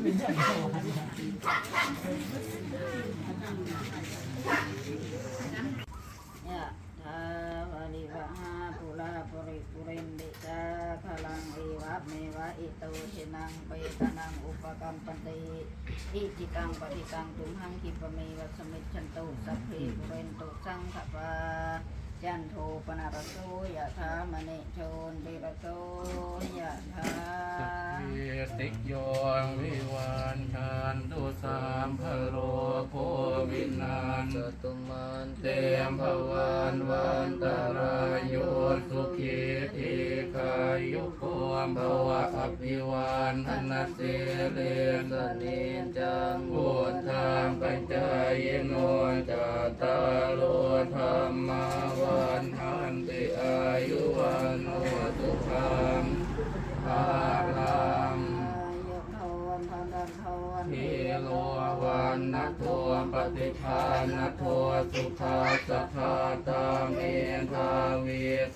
อวะเมวะอิโตชินังเปตนังอุปกัมปติอิจิตังปฏิตังตุมหังคิปเมวะสมิจฉันตุสัพเพปุเรนตุสังขปา จันโทปนารโสยะถามณิโชนติรโสยะถาเยติโยงวิวันชันตุสามพะโลโควินาศจตุมันเตมภวันวันตรายโยสุขีทีขายุโกมภวะอภิวันธนเสเลสสนิจังพุทธังปัจจายโนจต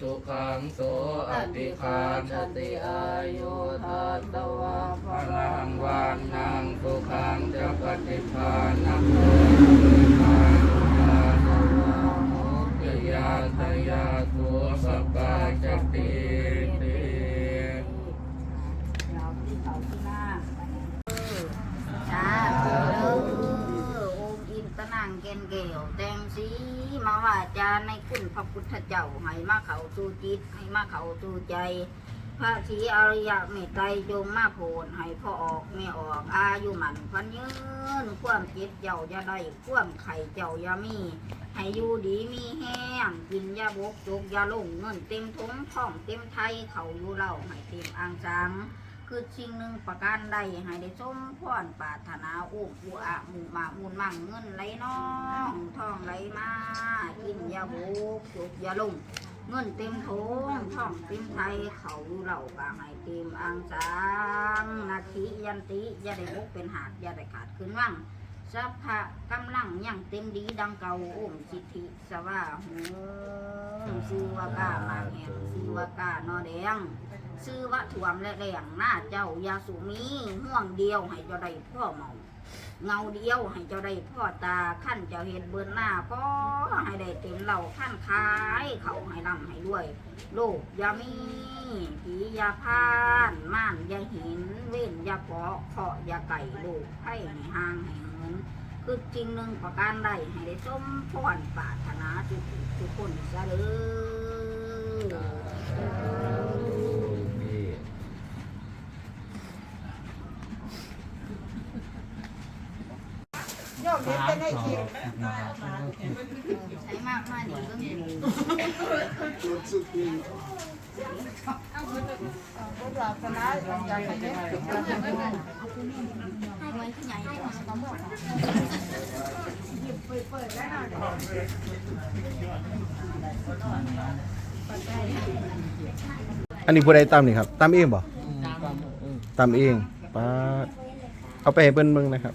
สุขังโสอติคานติติอายุทัตวะวะพลังวาวันนังสุขัขังงจะจะปปฏิฏิภาภาณณโมโมติยาตยาทุสปปาจติติ เราที่เขาที่หน้าจ้าเออโอมอินตะนังเกณฑ์เกลแตงสีมาว่าจา ในคุณพระพุทธเจ้าให้มาเขาสู่จิตให้มาเขาสู่ใจ พระศรีอริยเมตไตรจงมาโผลให้พ่อออกไม่ออกอายุหมันพันยืนความเจ็บเจ้าอย่าได้ความไข่เจ้าอย่ามีให้อยู่ดีมีแห้งกินยาบกจกยาลงเงินเต็มท้องท้องเต็มไทยเขาอยู่เล่าให้เต็มอ่างสัง คือสิ่งหนึ่งประการใดให้ได้สมพรปรารถนาอุ้มอุอะหมูหมามูลมั่งเงินไหลน้องทองไหลมากินยาบกจกยาลงเงินเต็มโถงท่องเต็มไทยเขาอยู่เหล่ากาให้เต็มอ่างสังนาทียันติอย่าได้บกเป็นหากอย่าได้ขาดขึ้นว่างสัพพะกำลังยังเต็มดีดังเก่าโอมสิทธิสว่าหูซื้อว่ากามาแหงซื้อว่ากานอแดง ซื้อว่าถ่วมและแรงหน้าเจ้ายาสุมีห่วงเดียวให้เจ้าได้พ่อเมาเงาเดียวให้เจ้าได้พ่อตาขั้นเจ้าเห็นเบือนหน้าพ่อให้ได้เต็มเหล่าขั้นขาย เขาให้รำให้ด้วย โลกยามีผียาพานม่านยาหิน เว้นยาเกาะเคาะยาไก่โลกให้ให้ห่างให้เหินคือจริงหนึ่งประการใดให้ได้สมพรปรารถนาทุกทุกคนซะเลย โยมเห็นเป็นไอ้เขียวใช้มากมากนี่ก็มีพวกเราคณะอยากให้เด็กให้ไว้ที่ใหญ่เลยอันนี้ผู้ใดตามนี่ครับตามเองบ่ตามเองป้าดเอาไปให้เบิ่นเบิ่งนะครับ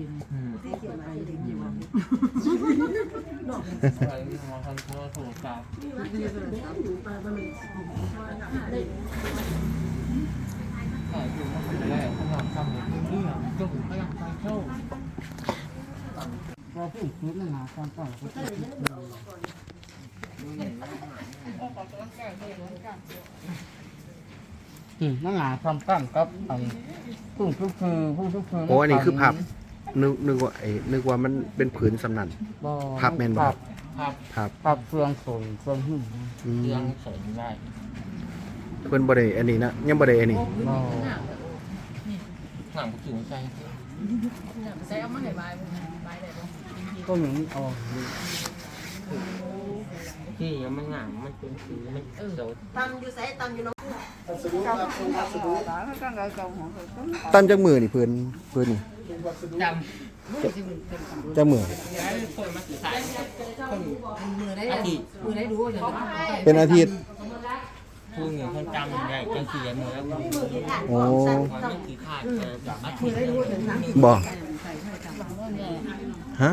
ก็ไปเอางานไหนก็มาเอาตามมาเหมือนเฮาเลยนะถือว่าเงินจะไปเอาเงินเยอะแต่ก็เงินแล้วก็ถือว่าจะติดตั้งได้ไปเอาเกี่ยวแล้วเจ้าอยู่ถ้าแบบไม่กล่าวก็ต้องเราบอกผู้ว่าเขาถึงมาพันถามการนี้ไปมอทันโทถูกจับใช่อยู่มาเป็นแรกขนาดทำเนี่ยเรื่องจงพยายามไปเข้าเราผู้คิดนะความต่างก็คืออืมนั่งหาทำตั้งกับอันผู้ทุกคือผู้ทุกคือโอ้อันนี้คือพับ นึกนึกว่าไอ้นึกว่ามันเป็นผืนสำนันพับแม่นบ่ พับพับครับ พับเฟืองสงเฟืองหึ่งอืเฟืองมสงได้เพิ่นบ่ได้อันนี้นะยังบ่ได้อันนี้ก็หนังถึงใจใส่เอามาให้บายบายได้บ่ก็หนึ่งออกที่มันงามมันเป็นสีมันโสดตำอยู่ไสตำอยู่น้องตามจากมือนี่เพิ่นเพิ่นนี่ จจากมือำคนมาสื่อสารอาทิตย์เป็นอาทิตย์ผู้เงินคนจำได้จังสี่มือแล้วมันโอ้ไม่คือขาดแบบอาทิตย์บ่ฮะ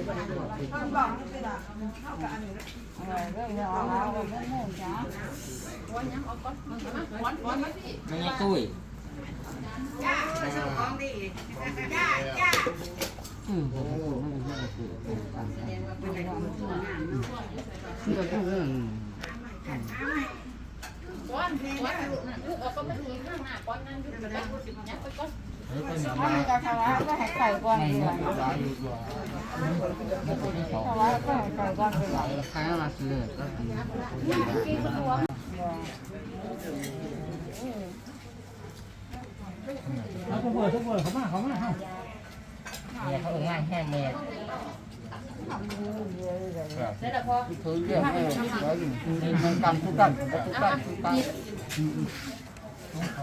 ะพี่โอ้ไล่น้ำย่ายหนึ่งอะตำให้ย่ายหนึ่งอะเพราะอันนั้นเขาตามกันโดนคือเขาเอาไปขวางไปหน่อยทำมันเสือแกน้ำมาเขาก็คือกับว่าหากับไม่เอาโอ้โอ้ไม่ใช่ตุ้ยอืมมันจะทำอะไรก็ให้ไก่ก่อนดีกว่าทำอะไรก็ให้ไก่ก่อนดีกว่าใครมาซื้อก็ดีแล้ว เขาเปิดเขาเปิดเขามาเขามาเขาเนี่ยเขาง่ายแค่เมตรคือเรื่องไม่มันกำทุกกำทุกกำทุกกำเขา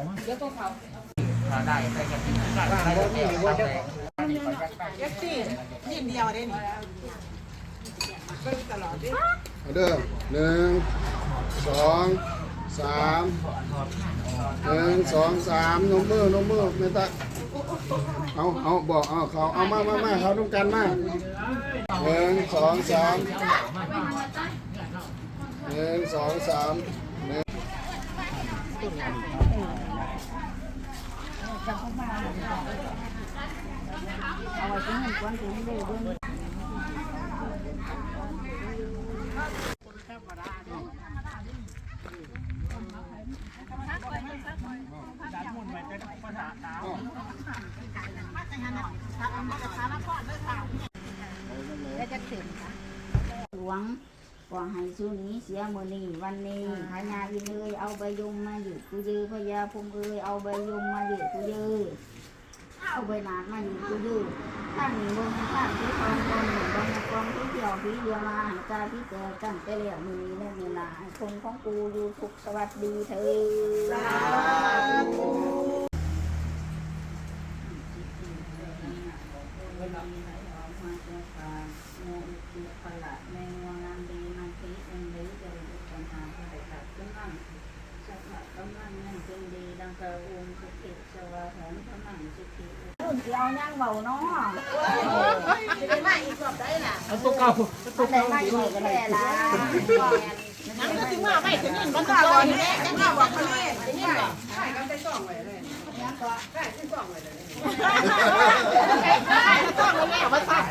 ได้ไปกันที่ได้ไปกันที่ได้เอ็กซี่นิดเดียวได้นี่เอาเด้อหนึ่งสองสามหนึ่งสองสามนมมือนมมือไม่ตะเอาเอาบอกเอาเขาเอามามามาเขาต้องกันมาหนึ่งสองสามหนึ่งสองสามหนึ่ง เอาไว้กินเงินก่อนถึงได้เบิ่งหลวง ก็ให้สุนี้เสียมือนี้วันนี้พญาอินเลยเอาใบยมมาอยู่กูยือพญาพงเอ้ยเอาใบยมมาอยู่กูยือเอาใบหนาดมาอยู่กูยือตั้งหนึ่งบนตั้งที่กองกองหนึ่งบนกองที่เที่ยวที่เรือมาให้กาที่เจอกันไปแล้วมือนี้และเวลาให้คนของกูอยู่ทุกสวัสดีเธอ รุ่นเดียวย่างเบาเนาะจะได้มาอีกรอบได้ล่ะเอาตัวเก่าแต่ไม่อีกแค่ละยังก็ถึงมาไม่ถึงนั่นก็ก่อนแม่ยังมาบอกเขาเลยยังบอกใช่ก็ได้ส่องไว้เลยยังก็ใช่ที่ส่องไว้เลยใช่ส่องไว้แล้วว่าสั่ง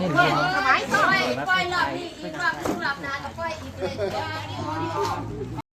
นี่เดียวสมัยส่องปล่อยรอบนี้อีกรอบนึงรอบหน้าก็ปล่อยอีกเลย